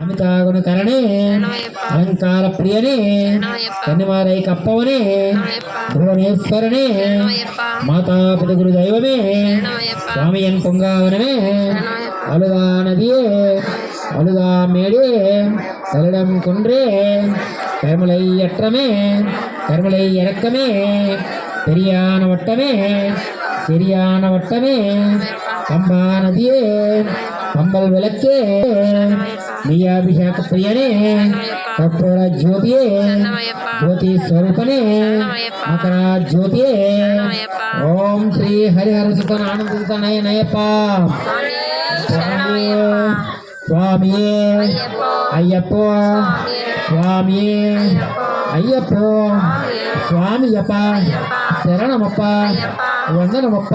ಅಮಿತಾಗುಣ ಕರಣೆ ಅಲಂಕಾರ ಪ್ರಿಯನೇ ಕನ್ನಿಮಾರೈ கப்பவனே ಭುವನೇಶ್ವರನೇ மாதா ಪಿತಗುರು ದೈವವೇ ಸ್ವಾಮಿಯನ್ பொங்காவனவே அழுதா நதியே அழுதா மேடே தலிடம் கொன்றே கருமலை அற்றமே கருமலை இறக்கமே பெரியான வட்டமே சரியான வட்டமே பம்பா நதியே பம்பல் விளக்கே బియ్యాభిషేక ప్రియనే కర్పూర జ్యోతియే జ్యోతి స్వరూపనే మకర జ్యోతియే ఓం శ్రీ హరిహర సుత ఆనందిత నయ నయప్ప స్వామియే అయ్యప్పో స్వామియే అయ్యప్పో స్వామియప్ప శరణమప్ప వందనమప్ప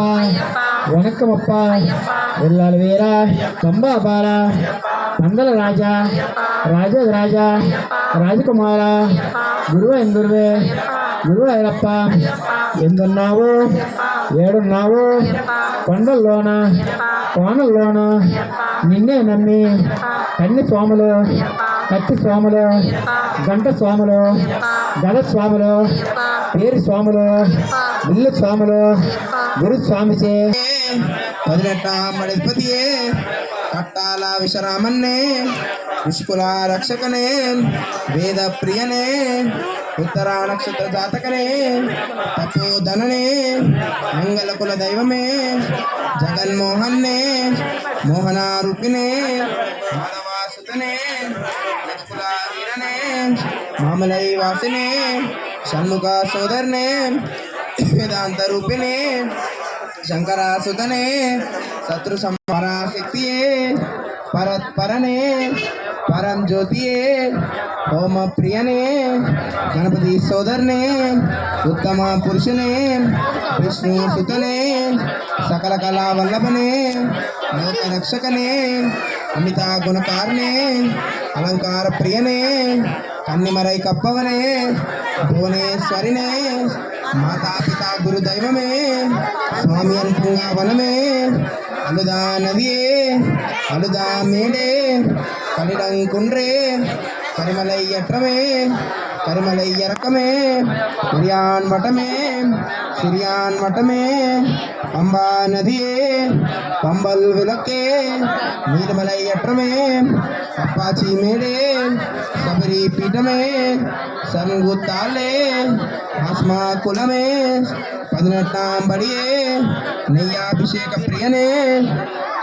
வணக்கமப்பா எல்லாரும் வேறா சம்பா பாரா మంగళ రాజా రాజరాజ రాజకుమార గురువ ఎందుర్వే గురువు అయ్యప్ప ఎందున్నావు ఏడున్నావు కొండల్లోన కోనల్లోన నిన్నే నమ్మి కన్ని స్వాములు కత్తి స్వాములు గంట స్వాములు గల స్వాములు పేరు స్వాములు ఇల్లు స్వాములు గురు స్వామిచే పదినెట్ట పట్టాల విశ్రామన్నే విష్కుల రక్షకనే వేద ప్రియనే ఉత్తర నక్షత్ర జాతకనే తపోధననే మంగళకుల దైవమే జగన్మోహన్నే మోహనారుపినే మాధవాసుతనే లక్ష్ముల వీరనే మామలై వాసినే షణ్ముఖ సోదరనే వేదాంత రూపిణే శంకరాసుతనే శత్రు సంహారా శక్తియే పరత్పరనే పరం జ్యోతియే హోమ ప్రియనే గణపతి సోదరనే ఉత్తమ పురుషునే విష్ణు సుతనే సకల కళా వల్లభనే లోక రక్షకనే అమిత గుణకారనే అలంకార ప్రియనే కన్నిమరై కప్పవనే భువనేశ్వరినే మాతా పిత గురు స్వామి అనుకుంగా వనమే అనుదానదియే அழுதாமேலே கடிடங்குன்றே கரிமலை ஏற்றமே கரிமலை இறக்கமே பெரியான் வட்டமே சிறியான் வட்டமே பம்பா நதியே பம்பல் விளக்கே நீர்மலை ஏற்றமே அப்பாச்சி மேலே சபரி பீட்டமே சங்குத்தாலே ஆஸ்மா குலமே பதினெட்டாம் படியே நெய்யாபிஷேக பிரியனே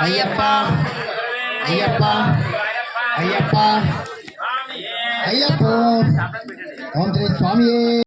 ஐயப்பா ஐயப்பா ஐயப்பா ஐயப்போ. ஓம் சுவாமியே.